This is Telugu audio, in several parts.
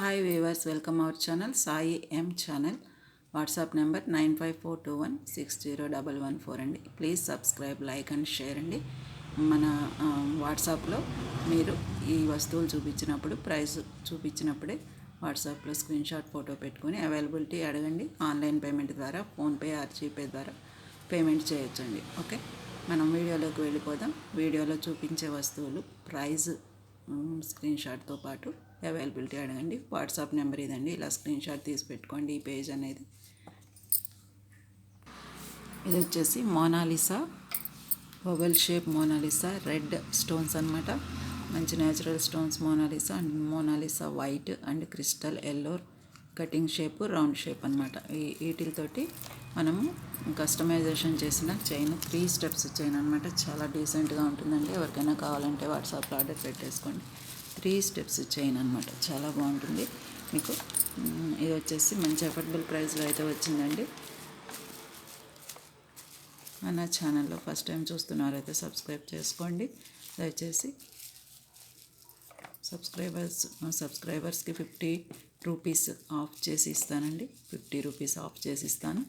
Hi viewers welcome our channel Sai M channel WhatsApp number nine five four two one six zero double one four అండి. Please subscribe like and share అండి. మన వాట్సాప్లో మీరు ఈ వస్తువులు చూపించినప్పుడు ప్రైస్ చూపించినప్పుడే వాట్సాప్లో స్క్రీన్ షాట్ ఫోటో పెట్టుకొని అవైలబిలిటీ అడగండి. ఆన్లైన్ పేమెంట్ ద్వారా ఫోన్పే ఆర్ జీపే ద్వారా పేమెంట్ చేయొచ్చండి. ఓకే మనం వీడియోలోకి వెళ్ళిపోదాం. వీడియోలో చూపించే వస్తువులు ప్రైజ్ స్క్రీన్ షాట్తో పాటు అవైలబిలిటీ అడగండి. వాట్సాప్ నెంబర్ ఇదండి. ఇలా స్క్రీన్ షాట్ తీసి పెట్టుకోండి ఈ పేజ్ అనేది. ఇది వచ్చేసి Mona Lisa bubble shape Mona Lisa red stones అనమాట మంచి natural stones Mona Lisa and Mona Lisa white and crystal yellow cutting shape round shape అనమాట ఈ వీటితోటి మనము కస్టమైజేషన్ చేసిన చైన్ త్రీ స్టెప్స్ చైన్ అనమాట చాలా డీసెంట్గా ఉంటుందండి. ఎవరికైనా కావాలంటే వాట్సాప్లో ఆర్డర్ పెట్టేసుకోండి. త్రీ స్టెప్స్ చైన్ అనమాట చాలా బాగుంటుంది. మీకు ఇది వచ్చేసి మంచి అఫోర్డబుల్ ప్రైస్లో అయితే వచ్చిందండి. నా ఛానల్లో ఫస్ట్ టైం చూస్తున్నారైతే సబ్స్క్రైబ్ చేసుకోండి. దయచేసి సబ్స్క్రైబర్స్ సబ్స్క్రైబర్స్కి ఫిఫ్టీ రూపీస్ ఆఫ్ చేసి ఇస్తానండి. ఫిఫ్టీ రూపీస్ ఆఫ్ చేసి ఇస్తాను.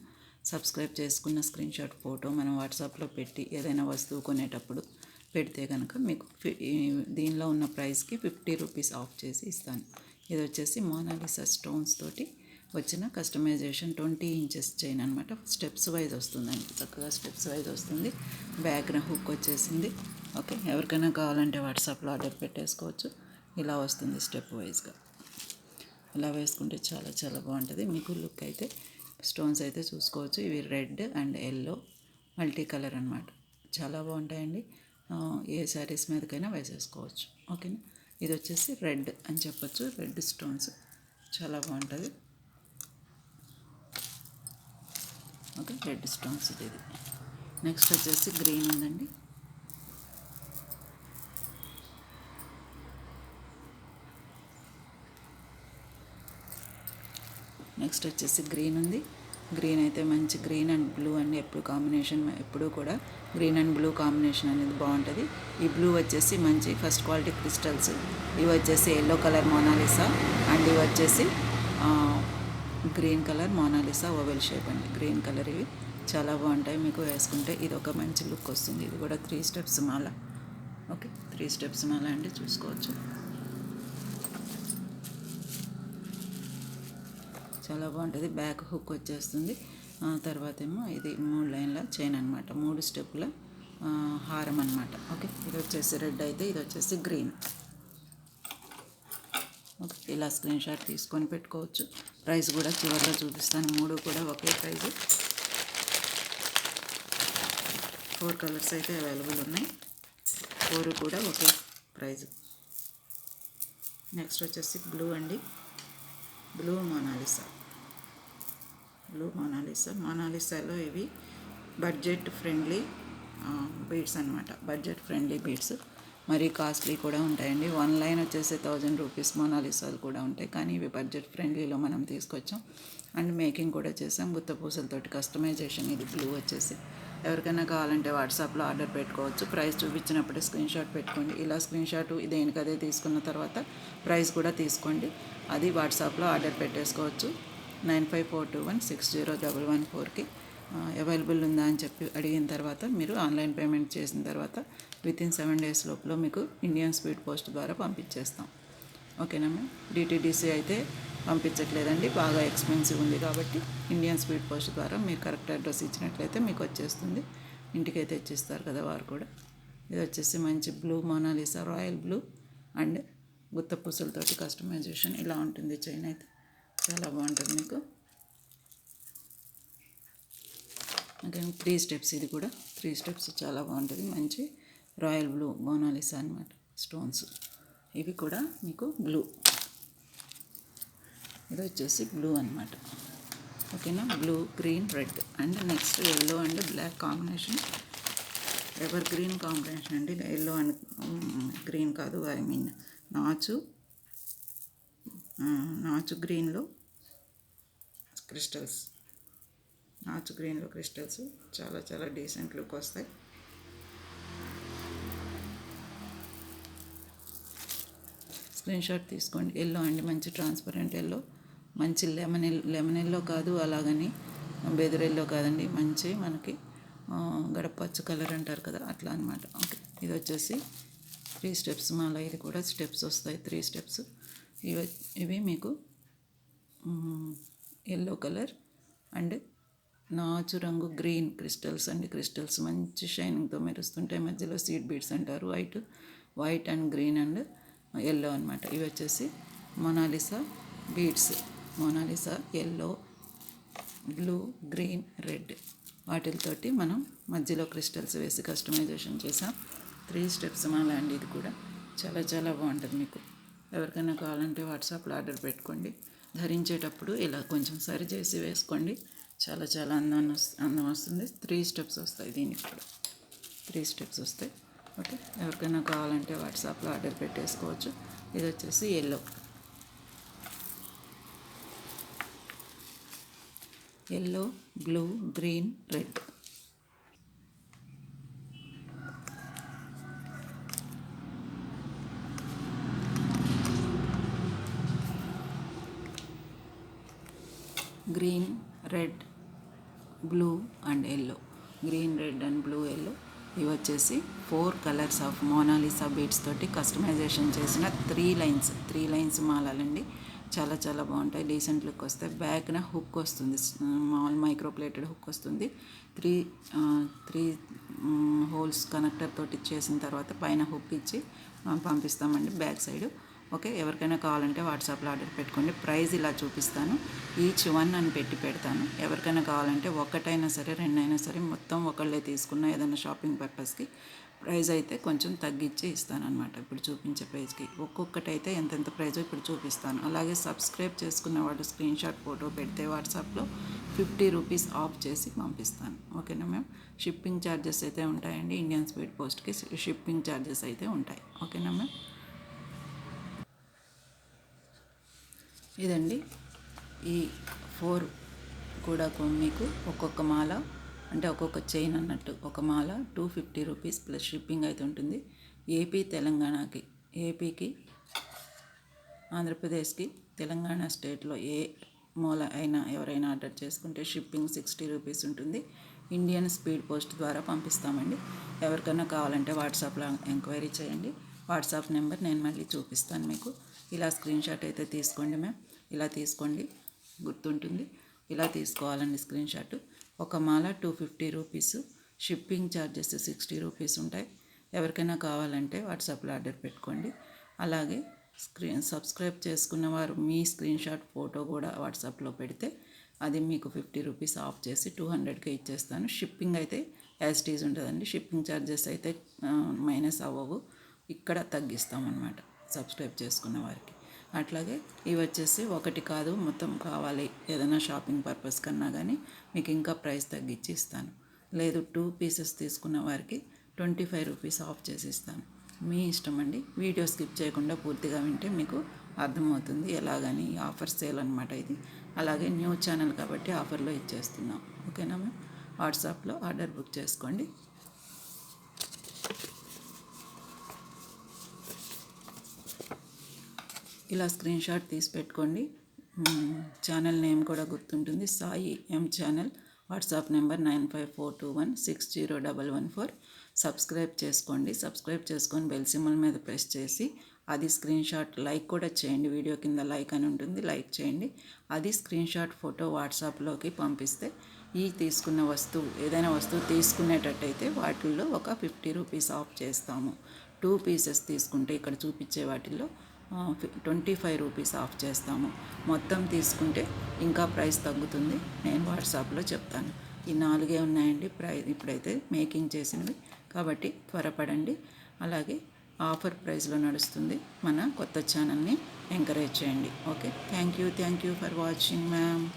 సబ్స్క్రైబ్ చేసుకున్న స్క్రీన్షాట్ ఫోటో మనం వాట్సాప్లో పెట్టి ఏదైనా వస్తువు కొనేటప్పుడు పెడితే కనుక మీకు దీనిలో ఉన్న ప్రైస్కి ఫిఫ్టీ రూపీస్ ఆఫ్ చేసి ఇస్తాను. ఇది వచ్చేసి మోనాలిసా స్టోన్స్ తోటి వచ్చిన కస్టమైజేషన్ ట్వంటీ ఇంచెస్ చైన్ అనమాట స్టెప్స్ వైజ్ వస్తుందండి. చక్కగా స్టెప్స్ వైజ్ వస్తుంది. బ్యాగ్న హుక్ వచ్చేసింది. ఓకే. ఎవరికైనా కావాలంటే వాట్సాప్లో ఆర్డర్ పెట్టేసుకోవచ్చు. ఇలా వస్తుంది స్టెప్ వైజ్గా. ఇలా వేసుకుంటే చాలా చాలా బాగుంటుంది. మీకు లుక్ అయితే స్టోన్స్ అయితే చూసుకోవచ్చు. ఇవి red and yellow multi colour అనమాట చాలా బాగుంటాయండి. ఏ శారీస్ మీదకైనా వేసేసుకోవచ్చు. ఓకేనా? ఇది వచ్చేసి రెడ్ అని చెప్పచ్చు. Red stones. చాలా బాగుంటుంది. ఓకే రెడ్ స్టోన్స్ ఇది. నెక్స్ట్ వచ్చేసి గ్రీన్ ఉందండి. నెక్స్ట్ వచ్చేసి గ్రీన్ ఉంది. గ్రీన్ అయితే మంచి గ్రీన్ అండ్ బ్లూ అండి ఎప్పుడు కాంబినేషన్ ఎప్పుడు కూడా గ్రీన్ అండ్ బ్లూ కాంబినేషన్ అనేది బాగుంటుంది. ఈ బ్లూ వచ్చేసి మంచి ఫస్ట్ క్వాలిటీ క్రిస్టల్స్ ఇవి వచ్చేసి ఎల్లో కలర్ మోనాలిసా అండ్ ఇవి వచ్చేసి green colour Mona Lisa oval shape అండి. గ్రీన్ కలర్ ఇవి చాలా బాగుంటాయి మీకు వేసుకుంటే. ఇది ఒక మంచి లుక్ వస్తుంది. ఇది కూడా త్రీ స్టెప్స్ మాల. ఓకే త్రీ స్టెప్స్ మాల అండి చూసుకోవచ్చు. చాలా బాగుంటుంది. బ్యాక్ హుక్ వచ్చేస్తుంది. తర్వాత ఏమో ఇది మూడు లైన్ల చైన్ అనమాట మూడు స్టెప్పుల హారం అనమాట ఓకే ఇది వచ్చేసి రెడ్ అయితే ఇది వచ్చేసి గ్రీన్. ఓకే ఇలా స్క్రీన్ షాట్ తీసుకొని పెట్టుకోవచ్చు. ప్రైస్ కూడా చివరిలో చూపిస్తాను. మూడు కూడా ఒకే ప్రైస్. ఫోర్ కలర్స్ అయితే అవైలబుల్ ఉన్నాయి. ఫోర్ కూడా ఒకే ప్రైజ్ నెక్స్ట్ వచ్చేసి బ్లూ అండి. Blue Mona Lisa blue Mona Lisa మోనాలిసాలో ఇవి బడ్జెట్ ఫ్రెండ్లీ బీడ్స్ అనమాట బడ్జెట్ ఫ్రెండ్లీ బీడ్స్ మరీ కాస్ట్లీ కూడా ఉంటాయండి. వన్ లైన్ వచ్చేసి థౌజండ్ రూపీస్ మోనాలిసాలు కూడా ఉంటాయి. కానీ ఇవి బడ్జెట్ ఫ్రెండ్లీలో మనం తీసుకొచ్చాం. అండ్ మేకింగ్ కూడా చేసాం. గుత్త పూసలతోటి కస్టమైజేషన్ ఇది బ్లూ వచ్చేసి. ఎవరికైనా కావాలంటే వాట్సాప్లో ఆర్డర్ పెట్టుకోవచ్చు. ప్రైస్ చూపించినప్పుడే స్క్రీన్ షాట్ పెట్టుకోండి. ఇలా స్క్రీన్ షాట్ దేనికదే తీసుకున్న తర్వాత ప్రైస్ కూడా తీసుకోండి. అది వాట్సాప్లో ఆర్డర్ పెట్టేసుకోవచ్చు. Nine five four two one six zero double one ఫోర్కి అవైలబుల్ ఉందా అని చెప్పి అడిగిన తర్వాత మీరు ఆన్లైన్ పేమెంట్ చేసిన తర్వాత విత్ ఇన్ సెవెన్ డేస్ లోపల మీకు ఇండియన్ స్పీడ్ పోస్ట్ ద్వారా పంపించేస్తాం. ఓకేనా మ్యామ్ డిటీడీసీ అయితే పంపించట్లేదండి బాగా ఎక్స్పెన్సివ్ ఉంది కాబట్టి ఇండియన్ స్పీడ్ పోస్ట్ ద్వారా మీరు కరెక్ట్ అడ్రస్ ఇచ్చినట్లయితే మీకు వచ్చేస్తుంది. ఇంటికి తెచ్చిస్తారు కదా వారు కూడా. ఇది వచ్చేసి మంచి blue Mona Lisa royal blue and గుత్త పూసలతోటి కస్టమైజేషన్ ఇలా ఉంటుంది చైన్ అయితే. చాలా బాగుంటుంది మీకు. అగైన్ త్రీ స్టెప్స్ ఇది కూడా. త్రీ స్టెప్స్ చాలా బాగుంటుంది. మంచి రాయల్ బ్లూ మోనాలిసా అనమాట స్టోన్స్ ఇవి కూడా మీకు బ్లూ ఇది వచ్చేసి బ్లూ అనమాట ఓకేనా? Blue green red and next yellow and black combination evergreen combination అండి. ఎల్లో అండ్ గ్రీన్ కాదు ఐ మీన్ నాచు నాచు గ్రీన్లో క్రిస్టల్స్ నాచు గ్రీన్లో క్రిస్టల్స్ చాలా చాలా డీసెంట్ లుక్ వస్తాయి. స్క్రీన్ షాట్ తీసుకోండి. ఎల్లో అండి. మంచి ట్రాన్స్పరెంట్ ఎల్లో మంచి లెమన్ లెమన్ ఎల్లో కాదు అలాగని బెదిరెల్లో కాదండి. మంచి మనకి గడపచ్చ కలర్ అంటారు కదా అట్లా అనమాట ఓకే ఇది వచ్చేసి త్రీ స్టెప్స్ మాల ఇది కూడా స్టెప్స్ వస్తాయి త్రీ స్టెప్స్ ఇవి ఇవి మీకు ఎల్లో కలర్ అండ్ నాచు రంగు గ్రీన్ క్రిస్టల్స్ అండి. క్రిస్టల్స్ మంచి షైనింగ్తో మెరుస్తుంటాయి. మధ్యలో సీడ్ బీడ్స్ అంటారు. White white and green and yellow అనమాట ఇవి వచ్చేసి Mona Lisa beads Mona Lisa yellow blue green red వాటితోటి మనం మధ్యలో క్రిస్టల్స్ వేసి కస్టమైజేషన్ చేసాం. త్రీ స్టెప్స్ మాల అండి ఇది కూడా. చాలా చాలా బాగుంటుంది మీకు. ఎవరికైనా కావాలంటే వాట్సాప్లో ఆర్డర్ పెట్టుకోండి. ధరించేటప్పుడు ఇలా కొంచెం సరి చేసి వేసుకోండి. చాలా చాలా అందాన్ని అందం వస్తుంది. త్రీ స్టెప్స్ వస్తాయి దీనికి కూడా. త్రీ స్టెప్స్ వస్తాయి. ఓకే ఎవరికైనా కావాలంటే వాట్సాప్లో ఆర్డర్ పెట్టేసుకోవచ్చు. ఇది వచ్చేసి yellow yellow blue green red green red blue and yellow green red and blue yellow ఇవి వచ్చేసి four colours of Mona Lisa beads తోటి కస్టమైజేషన్ చేసిన త్రీ లైన్స్ త్రీ లైన్స్ మాలాలండి. చాలా చాలా బాగుంటాయి. డీసెంట్ లుక్ వస్తాయి బ్యాక్న హుక్ వస్తుంది. మామూలు మైక్రో ప్లేటెడ్ హుక్ వస్తుంది. త్రీ త్రీ హోల్స్ కనెక్టర్ తోటి చేసిన తర్వాత పైన హుక్ ఇచ్చి పంపిస్తామండి బ్యాక్ సైడ్. ఓకే? ఎవరికైనా కావాలంటే వాట్సాప్లో ఆర్డర్ పెట్టుకోండి. ప్రైస్ ఇలా చూపిస్తాను. ఈచ్ వన్ అని పెట్టి పెడతాను. ఎవరికైనా కావాలంటే ఒకటైనా సరే రెండైనా సరే మొత్తం ఒకళ్ళే తీసుకున్న ఏదైనా షాపింగ్ పర్పస్కి ప్రైస్ అయితే కొంచెం తగ్గించి ఇస్తాను అనమాట ఇప్పుడు చూపించే ప్రైజ్కి. ఒక్కొక్కటి అయితే ఎంతెంత ప్రైజ్ ఇప్పుడు చూపిస్తాను. అలాగే సబ్స్క్రైబ్ చేసుకున్న వాళ్ళు స్క్రీన్ షాట్ ఫోటో పెడితే వాట్సాప్లో ఫిఫ్టీ రూపీస్ ఆఫ్ చేసి పంపిస్తాను. ఓకేనా మ్యామ్? షిప్పింగ్ ఛార్జెస్ అయితే ఉంటాయండి. ఇండియన్ స్పీడ్ పోస్ట్కి షిప్పింగ్ ఛార్జెస్ అయితే ఉంటాయి. ఓకేనా మ్యామ్? ఇదండి. ఈ ఫోర్ కూడా మీకు ఒక్కొక్క మాల అంటే ఒక్కొక్క చైన్ అన్నట్టు. ఒక మాల two fifty rupees plus shipping అయితే ఉంటుంది. ఏపీ తెలంగాణకి ఏపీకి ఆంధ్రప్రదేశ్కి తెలంగాణ స్టేట్లో ఏ మూల అయినా ఎవరైనా ఆర్డర్ చేసుకుంటే షిప్పింగ్ సిక్స్టీ రూపీస్ ఉంటుంది. ఇండియన్ స్పీడ్ పోస్ట్ ద్వారా పంపిస్తామండి. ఎవరికైనా కావాలంటే వాట్సాప్లో ఎంక్వైరీ చేయండి. వాట్సాప్ నెంబర్ నేను మళ్ళీ చూపిస్తాను మీకు. ఇలా స్క్రీన్ షాట్ అయితే తీసుకోండి మ్యామ్. ఇలా తీసుకోండి. గుర్తుంటుంది. ఇలా తీసుకోవాలండి స్క్రీన్ షాట్. ఒక మాల two fifty rupees shipping charges sixty rupees ఉంటాయి. ఎవరికైనా కావాలంటే వాట్సాప్లో ఆర్డర్ పెట్టుకోండి. అలాగే స్క్రీన్ సబ్స్క్రైబ్ చేసుకున్న వారు మీ స్క్రీన్ షాట్ ఫోటో కూడా వాట్సాప్లో పెడితే అది మీకు ఫిఫ్టీ రూపీస్ ఆఫ్ చేసి టూ హండ్రెడ్కి ఇచ్చేస్తాను. షిప్పింగ్ అయితే యాజ్ టీజ్ ఉంటుందండి. షిప్పింగ్ ఛార్జెస్ అయితే మైనస్ అవ్వవు. ఇక్కడ తగ్గిస్తామన్నమాట సబ్స్క్రైబ్ చేసుకున్న వారికి. అట్లాగే ఇవి వచ్చేసి ఒకటి కాదు మొత్తం కావాలి. ఏదైనా షాపింగ్ పర్పస్ కన్నా కానీ మీకు ఇంకా ప్రైస్ తగ్గించి ఇస్తాను. లేదు టూ పీసెస్ తీసుకున్న వారికి ట్వంటీ ఫైవ్ రూపీస్ ఆఫ్ చేసి ఇస్తాను. మీ ఇష్టం అండి. వీడియో స్కిప్ చేయకుండా పూర్తిగా వింటే మీకు అర్థమవుతుంది ఎలాగని ఆఫర్ సేల్ అనమాట ఇది. అలాగే న్యూ ఛానల్ కాబట్టి ఆఫర్లో ఇచ్చేస్తున్నాం. ఓకేనా మ్యామ్? వాట్సాప్లో ఆర్డర్ బుక్ చేసుకోండి. ఇలా స్క్రీన్ షాట్ తీసి పెట్టుకోండి. ఛానల్ నేమ్ కూడా గుర్తుంటుంది. Sai M channel. WhatsApp number nine five four two one six zero double one four. Subscribe చేసుకోండి. సబ్స్క్రైబ్ చేసుకొని బెల్ సింబల్ మీద ప్రెస్ చేసి అది స్క్రీన్ షాట్ లైక్ కూడా చేయండి. వీడియో కింద లైక్ అని ఉంటుంది. లైక్ చేయండి. అది స్క్రీన్ షాట్ ఫోటో వాట్సాప్లోకి పంపిస్తే ఈ తీసుకున్న వస్తువు ఏదైనా వస్తువు తీసుకునేటట్టయితే వాటిల్లో ఒక ఫిఫ్టీ రూపీస్ ఆఫ్ చేస్తాము. టూ పీసెస్ తీసుకుంటే ఇక్కడ చూపించే వాటిల్లో ట్వంటీ ఫైవ్ రూపీస్ ఆఫ్ చేస్తాము. మొత్తం తీసుకుంటే ఇంకా ప్రైస్ తగ్గుతుంది. నేను వాట్సాప్లో చెప్తాను. ఈ నాలుగే ఉన్నాయండి. ప్రైస్ ఇప్పుడైతే మేకింగ్ చేసినవి. కాబట్టి త్వరపడండి. అలాగే ఆఫర్ ప్రైస్లో నడుస్తుంది. మన కొత్త ఛానల్ని ఎంకరేజ్ చేయండి. Okay? Thank you. Thank you for watching ma'am.